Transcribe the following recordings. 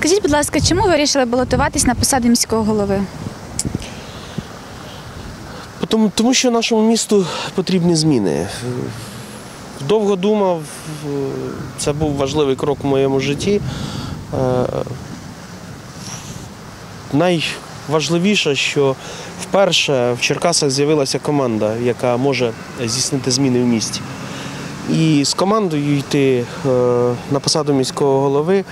Скажіть, будь ласка, чому ви вирішили балотуватись на посаду міського голови? Тому, тому що нашому місту потрібні зміни. Довго думав, це був важливий крок в моєму житті. Е, Найважливіше, що вперше в Черкасах з'явилася команда, яка може здійснити зміни в місті. І з командою йти е, на посаду міського голови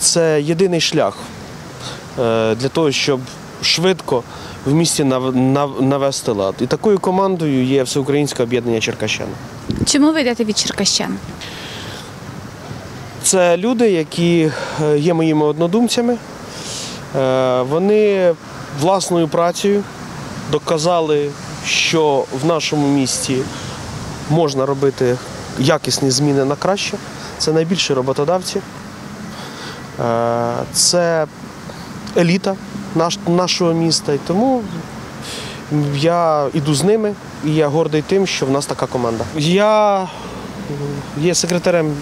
це єдиний шлях е, для того, щоб швидко в місті нав- нав- навести лад. І такою командою є Всеукраїнське об'єднання Черкащан. Чому ви йдете від черкащан? Це люди, які е, є моїми однодумцями. Е, Вони власною працею доказали, що в нашому місті можна робити якісні зміни на краще. Це найбільші роботодавці. Е, Це еліта нашого міста. І тому я йду з ними і я гордий тим, що в нас така команда. Я є секретарем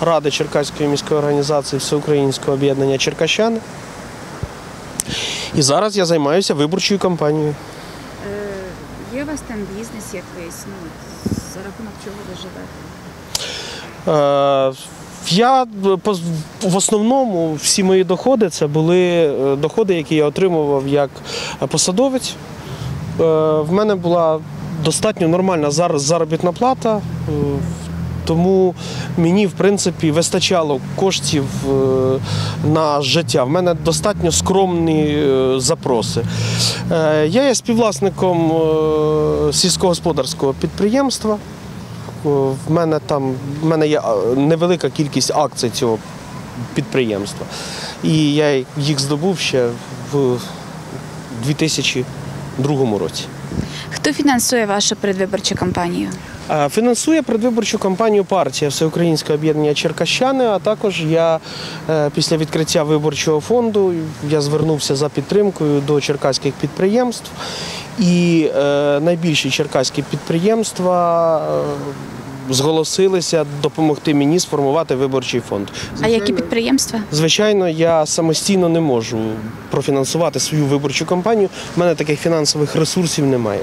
Ради Черкаської міської організації Всеукраїнського об'єднання Черкащани. І зараз я займаюся виборчою кампанією. Є у вас там бізнес якийсь? Ну, за рахунок чого ви живете? Е, Я по- в основному всі мої доходи це були е, доходи, які я отримував як посадовець. Е, В мене була достатньо нормальна заробітна плата, е, тому мені, в принципі, вистачало коштів е, на життя. В мене достатньо скромні е, запроси. Е, Я є співвласником е, сільськогосподарського підприємства. В мене там в мене є невелика кількість акцій цього підприємства. І я їх здобув ще в 2002 році. Хто фінансує вашу передвиборчу кампанію? Фінансує предвиборчу кампанію партія Всеукраїнське об'єднання Черкащани, а також я е, після відкриття виборчого фонду я звернувся за підтримкою до черкаських підприємств. І е, найбільші черкаські підприємства е, зголосилися допомогти мені сформувати виборчий фонд. А які підприємства? Звичайно, я самостійно не можу профінансувати свою виборчу кампанію. У мене таких фінансових ресурсів немає.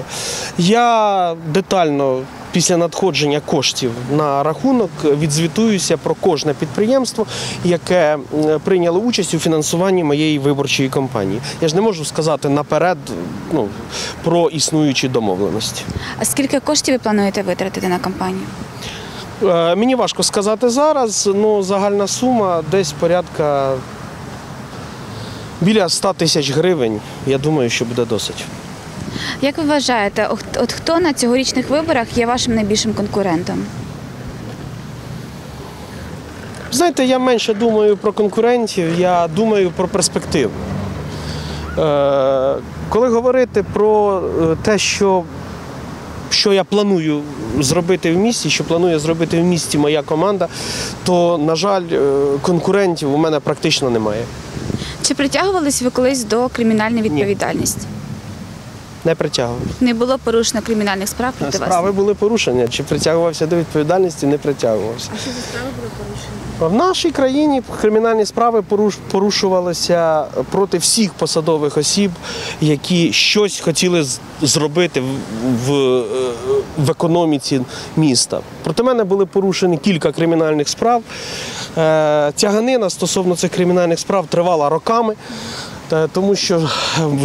Я детально після надходження коштів на рахунок відзвітуюся про кожне підприємство, яке прийняло участь у фінансуванні моєї виборчої кампанії. Я ж не можу сказати наперед ну, про існуючі домовленості. А скільки коштів ви плануєте витратити на кампанію? Е, Мені важко сказати зараз, ну загальна сума десь порядка біля 100 тисяч гривень. Я думаю, що буде досить. Як ви вважаєте, от, от хто на цьогорічних виборах є вашим найбільшим конкурентом? Знаєте, я менше думаю про конкурентів, я думаю про перспективу. Е, коли говорити про е, те, що, що я планую зробити в місті, що планує зробити в місті моя команда, то, на жаль, е, конкурентів у мене практично немає. Чи притягувались ви колись до кримінальної відповідальності? Не притягую. Не було порушено кримінальних справ проти вас? Справи були порушення. Чи притягувався до відповідальності, не притягувався. А що за справи були порушені? В нашій країні кримінальні справи порушувалися проти всіх посадових осіб, які щось хотіли зробити в, в, е, економіці міста. Проти мене були порушені кілька кримінальних справ. Е, Тяганина стосовно цих кримінальних справ тривала роками. Тому що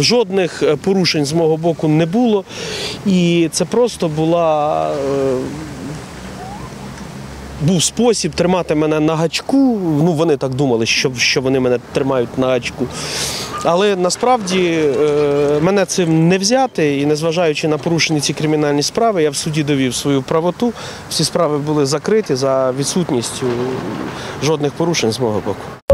жодних е, порушень з мого боку не було. І це просто була е, був спосіб тримати мене на гачку. Ну, вони так думали, що, що вони мене тримають на гачку. Але насправді е, мене цим не взяти, і незважаючи на порушені ці кримінальні справи, я в суді довів свою правоту. Всі справи були закриті за відсутністю жодних порушень з мого боку.